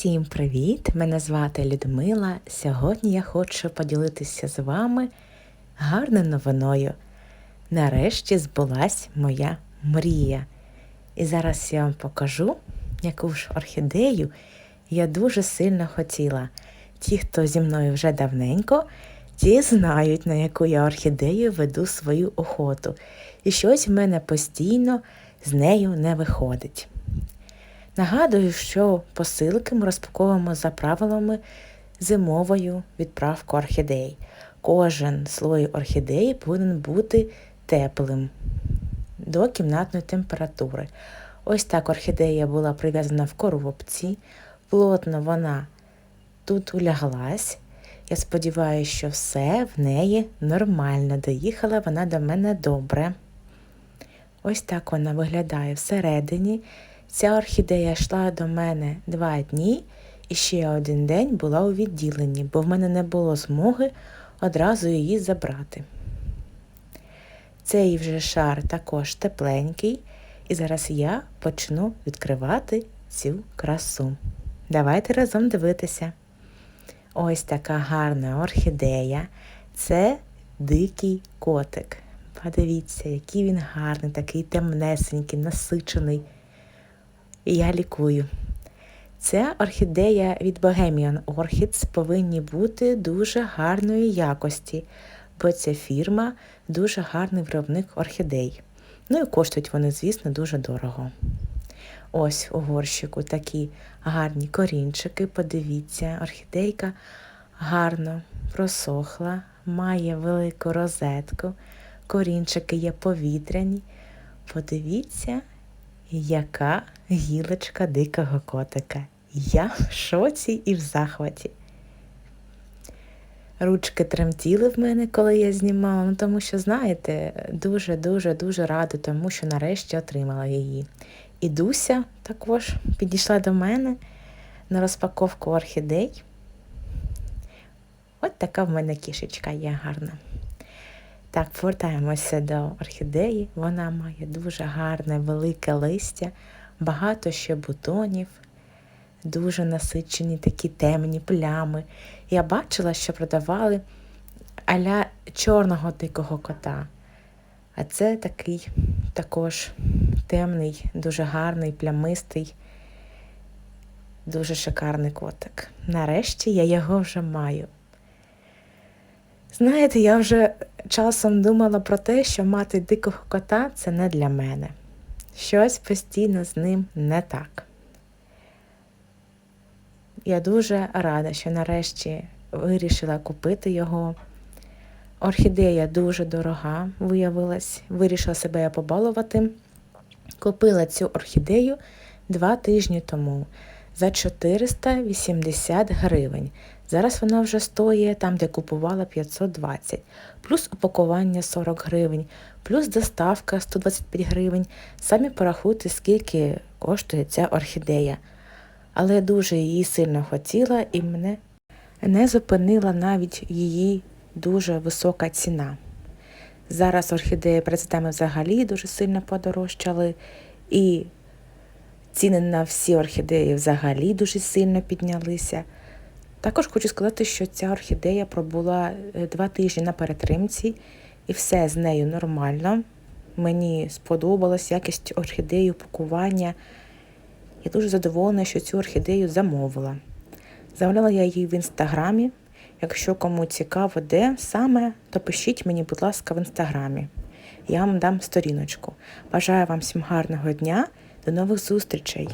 Усім привіт! Мене звати Людмила. Сьогодні я хочу поділитися з вами гарною новиною. Нарешті збулась моя мрія. І зараз я вам покажу, яку ж орхідею я дуже сильно хотіла. Ті, хто зі мною вже давненько, ті знають, на яку я орхідею веду свою охоту. І щось в мене постійно з нею не виходить. Нагадую, що посилки ми розпаковуємо за правилами зимовою відправку орхідей. Кожен слой орхідеї повинен бути теплим до кімнатної температури. Ось так орхідея була прив'язана в коробці, плотно вона тут уляглась. Я сподіваюся, що все в неї нормально. Доїхала вона до мене добре. Ось так вона виглядає всередині. Ця орхідея йшла до мене два дні і ще один день була у відділенні, бо в мене не було змоги одразу її забрати. Цей вже шар також тепленький, і зараз я почну відкривати цю красу. Давайте разом дивитися. Ось така гарна орхідея. Це дикий котик. Подивіться, який він гарний, такий темнесенький, насичений. Я лікую. Ця орхідея від Bohemian Orchids повинні бути дуже гарної якості, бо ця фірма дуже гарний виробник орхідей. Ну і коштують вони, звісно, дуже дорого. Ось у горщику такі гарні корінчики. Подивіться, орхідейка гарно просохла, має велику розетку, корінчики є повітряні. Подивіться, яка гілочка дикого котика. Я в шоці і в захваті. Ручки тремтіли в мене, коли я знімала, ну тому що, знаєте, дуже-дуже дуже рада, тому що нарешті отримала її. І Дуся також підійшла до мене на розпаковку орхідей. От така в мене кішечка є гарна. Так, повертаємося до орхідеї. Вона має дуже гарне велике листя, багато ще бутонів, дуже насичені такі темні плями. Я бачила, що продавали аля чорного дикого кота. А це такий також темний, дуже гарний, плямистий, дуже шикарний котик. Нарешті я його вже маю. Знаєте, я вже часом думала про те, що мати дикого кота це не для мене. Щось постійно з ним не так. Я дуже рада, що нарешті вирішила купити його. Орхідея дуже дорога, виявилась, вирішила себе побалувати. Купила цю орхідею два тижні тому за 480 гривень. Зараз вона вже стоїть там, де купувала 520, плюс упакування 40 гривень, плюс доставка 125 гривень. Самі порахуйте, скільки коштує ця орхідея. Але я дуже її сильно хотіла і мене не зупинила навіть її дуже висока ціна. Зараз орхідеї президентами взагалі дуже сильно подорожчали, і ціни на всі орхідеї взагалі дуже сильно піднялися. Також хочу сказати, що ця орхідея пробула два тижні на перетримці, і все з нею нормально. Мені сподобалась якість орхідеї, упакування. Я дуже задоволена, що цю орхідею замовила. Замовляла я її в інстаграмі. Якщо кому цікаво, де саме, то пишіть мені, будь ласка, в інстаграмі. Я вам дам сторіночку. Бажаю вам всім гарного дня, до нових зустрічей!